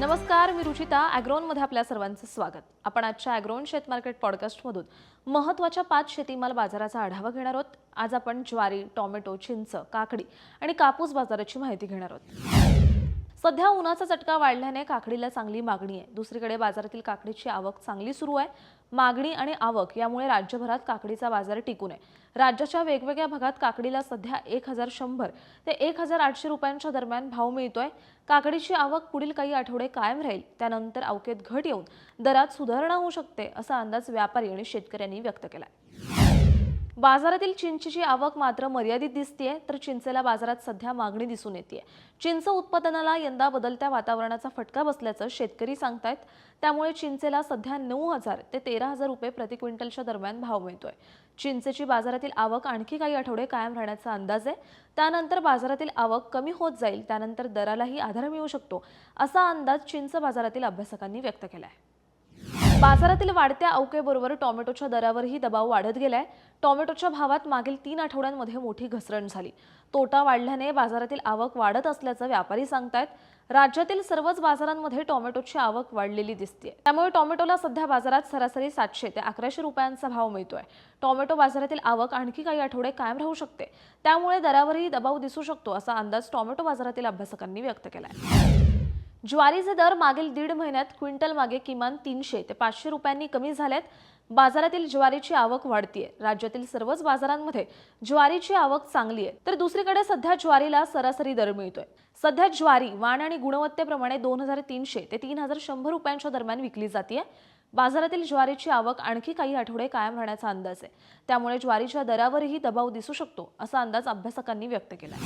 नमस्कार मी रुचिता ॲग्रोनमध्ये आपल्या सर्वांचं स्वागत. आपण आजच्या ॲग्रोन शेत मार्केट पॉडकास्टमधून महत्त्वाच्या पाच शेतीमाल बाजाराचा आढावा घेणार आहोत. आज आपण ज्वारी टोमॅटो चिंच काकडी आणि कापूस बाजाराची माहिती घेणार आहोत. सध्या उन्हाचा चटका वाढल्याने काकडीला चांगली मागणी आहे. दुसरीकडे बाजारातील काकडीची आवक चांगली सुरू आहे. मागणी आणि आवक यामुळे राज्यभरात काकडीचा बाजार टिकून आहे. राज्याच्या वेगवेगळ्या भागात काकडीला सध्या एक हजार शंभर ते एक हजार आठशे रुपयांच्या दरम्यान भाव मिळतोय. काकडीची आवक पुढील काही आठवडे कायम राहील. त्यानंतर अवकेत घट येऊन दरात सुधारणा होऊ शकते असा अंदाज व्यापारी आणि शेतकऱ्यांनी व्यक्त केलाय. बाजारातील चिंचेची आवक मात्र मर्यादित दिसतीये तर चिंचेला बाजारात सध्या मागणी दिसून येते चिंच उत्पादनाला यंदा बदलत्या वातावरणाचा फटका बसल्याचं शेतकरी सांगतायत. त्यामुळे चिंचेला सध्या नऊ हजार ते तेरा हजार रुपये प्रति क्विंटलच्या दरम्यान भाव मिळतोय. चिंचेची बाजारातील आवक आणखी काही आठवडे कायम राहण्याचा अंदाज आहे. त्यानंतर बाजारातील आवक कमी होत जाईल त्यानंतर दरालाही आधार मिळू शकतो असा अंदाज चिंच बाजारातील अभ्यासकांनी व्यक्त केला आहे बाजारातील वाढत्या अवकेबरोबर टोमॅटोच्या दरावरही दबाव वाढत गेलाय. टोमॅटोच्या भावात मागील तीन आठवड्यांमध्ये मोठी घसरण झाली. तोटा वाढल्याने बाजारातील आवक वाढत असल्याचं व्यापारी सांगतायत. राज्यातील सर्वच बाजारांमध्ये टोमॅटोची आवक वाढलेली दिसते त्यामुळे टोमॅटोला सध्या बाजारात सरासरी सातशे ते अकराशे रुपयांचा भाव मिळतोय. टोमॅटो बाजारातील आवक आणखी काही आठवडे कायम राहू शकते. त्यामुळे दरावरही दबाव दिसू शकतो असा अंदाज टोमॅटो बाजारातील अभ्यासकांनी व्यक्त केलाय. ज्वारीचे दर मागील दीड महिन्यात क्विंटल मागे किमान तीनशे ते पाचशे रुपयांनी कमी झाल्यात. बाजारातील ज्वारीची आवक वाढतीये. राज्यातील सर्वच बाजारांमध्ये ज्वारीची आवक चांगली आहे. तर दुसरीकडे सध्या ज्वारीला सरासरी दर मिळतोय. सध्या ज्वारी वाण आणि गुणवत्तेप्रमाणे दोन हजार तीनशे ते तीन हजार शंभर रुपयांच्या दरम्यान विकली जाते बाजारातील ज्वारीची आवक आणखी काही आठवडे कायम राहण्याचा अंदाज आहे. त्यामुळे ज्वारीच्या दरावरही दबाव दिसू शकतो असा अंदाज अभ्यासकांनी व्यक्त केला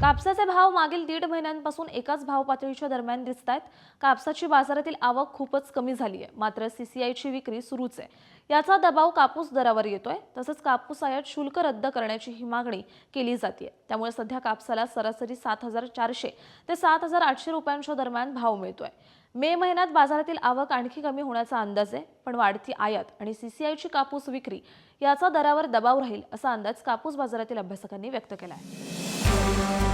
कापसाचे भाव मागील दीड महिन्यांपासून एकाच भाव पातळीच्या दरम्यान दिसत आहेत. कापसाची बाजारातील आवक खूपच कमी झाली आहे मात्र सीसीआयची विक्री सुरूच आहे. याचा दबाव कापूस दरावर येतोय. तसंच कापूस आयात शुल्क रद्द करण्याची ही मागणी केली जाते त्यामुळे सध्या कापसाला सरासरी सात हजार चारशे ते सात हजार आठशे रुपयांच्या दरम्यान भाव मिळतोय. मे महिन्यात बाजारातील आवक आणखी कमी होण्याचा अंदाज आहे. पण वाढती आयात आणि सीसीआयची कापूस विक्री याचा दरावर दबाव राहील असा अंदाज कापूस बाजारातील अभ्यासकांनी व्यक्त केला आहे